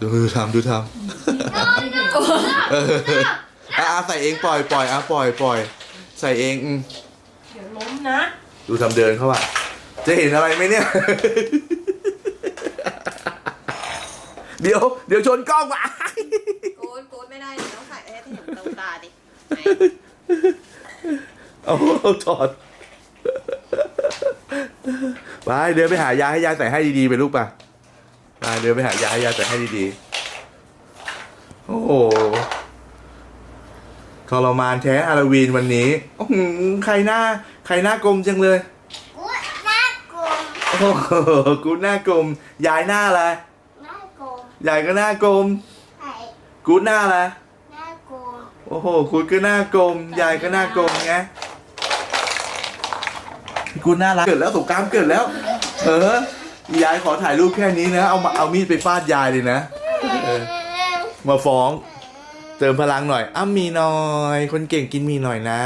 ดูดูทำดูทำเอออะอะใส่เองปล่อยปล่อยอะปล่อยปล่อย ใส่เองอืมเดี๋ยวล้มนะ ดูทำเดินเข้าอะจะเห็นอะไรไหมเนี่ย เดี๋ยว เดี๋ยวชนกล้องว่ะ โกดโกดไม่ได้เดี๋ยวต้องใส่ให้เห็นตรงตาดิไหนเอาเอาถอด ไปเดินไปหายาให้ยาใส่ให้ดีๆไปลูกป่ะ ไปเดินไปหายาให้ยายใส่ให้ดีๆ โอ้โหทรมานแท้ฮาโลวีนวันนี้อื้อหือใครหน้า ใครหน้ากลมจังเลย กูน่ากลัวโอ้โหกูหน้ากลม ยายหน้าอะไรน่ากลัวยายก็หน้ากลม ไอ้กูหน้าอะไรน่ากลัวโอ้โหกูก็หน้ากลม ยายก็หน้ากลมไงกูน่ารัก เกิดแล้วสงกรารเกิดแล้ว เออ ยายขอถ่ายรูปแค่นี้นะ เอามาเอามีดไปฟาดยายเลยนะเออมาฟ้อง เติมพลังหน่อย อ้ามีหน่อย คนเก่งกินมีหน่อยนะ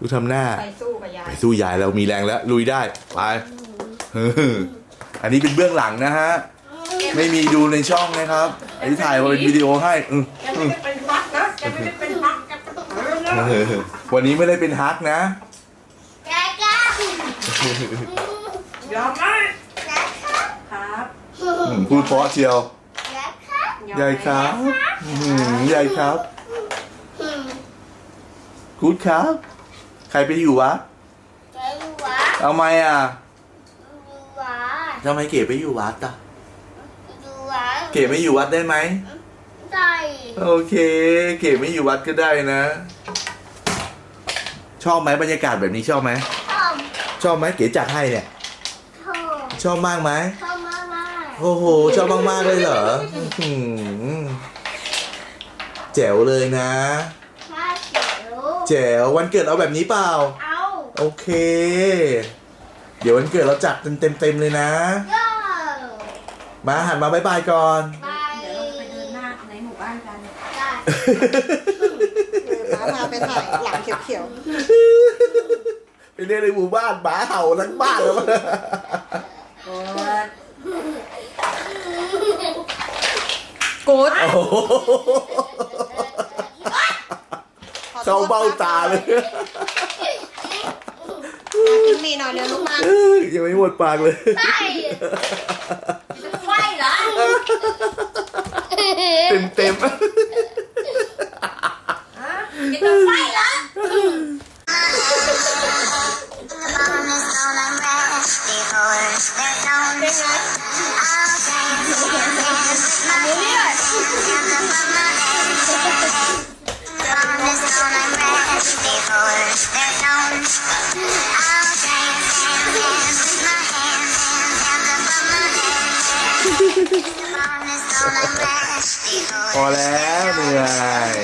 ดูทำหน้า ไปสู้กับยาไปยสู้ยายเรามีแรงแล้ว ลุยได้ ไปเอออันนี้เป็นเบื้องหลังนะฮะ ไม่มีดูในช่องนะครับ อันนี้ถ่ายมาเป็นวิดีโอให้อือแกไม่ได้เป็นพักนะแกไม่ได้เป็นพักแกเป็นพักเออวันนี้ไม่ได้เป็นฮักนะแกก้ายอมไหมแกครับครับ อืมพูดเพราะเชียวแกครับยายครับอืมยายครับอืมกูดครับ ใครไปอยู่วะแกอยู่วะเอาไหมอะอยู่วะทำไมเก๋ไปอยู่วัดอะอยู่วะเก๋ไม่อยู่วัดได้ไหมได้โอเค เก๋ไม่อยู่วัดก็ได้นะ ชอบไหมบรรยากาศแบบนี้ชอบไหม ชอบชอบไหมเก๋จัดให้เนี่ย ชอบชอบมากไหมชอบมากมาก โอ้โหชอบมาก ๆ เลยเหรออื้อหือแจ๋วเลยนะชาเขียวแจ๋ววันเกิดเอาแบบนี้เปล่า เอาโอเค เดี๋ยววันเกิดเราจัดเต็มเต็มๆเลยนะโย่มาหันมาบายบายก่อน ไปเดี๋ยวเราไปเดินหน้าในหมู่บ้านกันได้ป้าพาไปถ่ายหลังเขียวไปเรียนในหมู่บ้านหมาเห่าทั้งบ้านแล้วมั้ง โกดโอ้โหๆเข้าเบ้าตาเลยกินมีหน่อยเดี๋ยวลูกมายังไม่หมดปากเลยไปไฟเหรอเต็มเต็ม พอแล้วเหนื่อย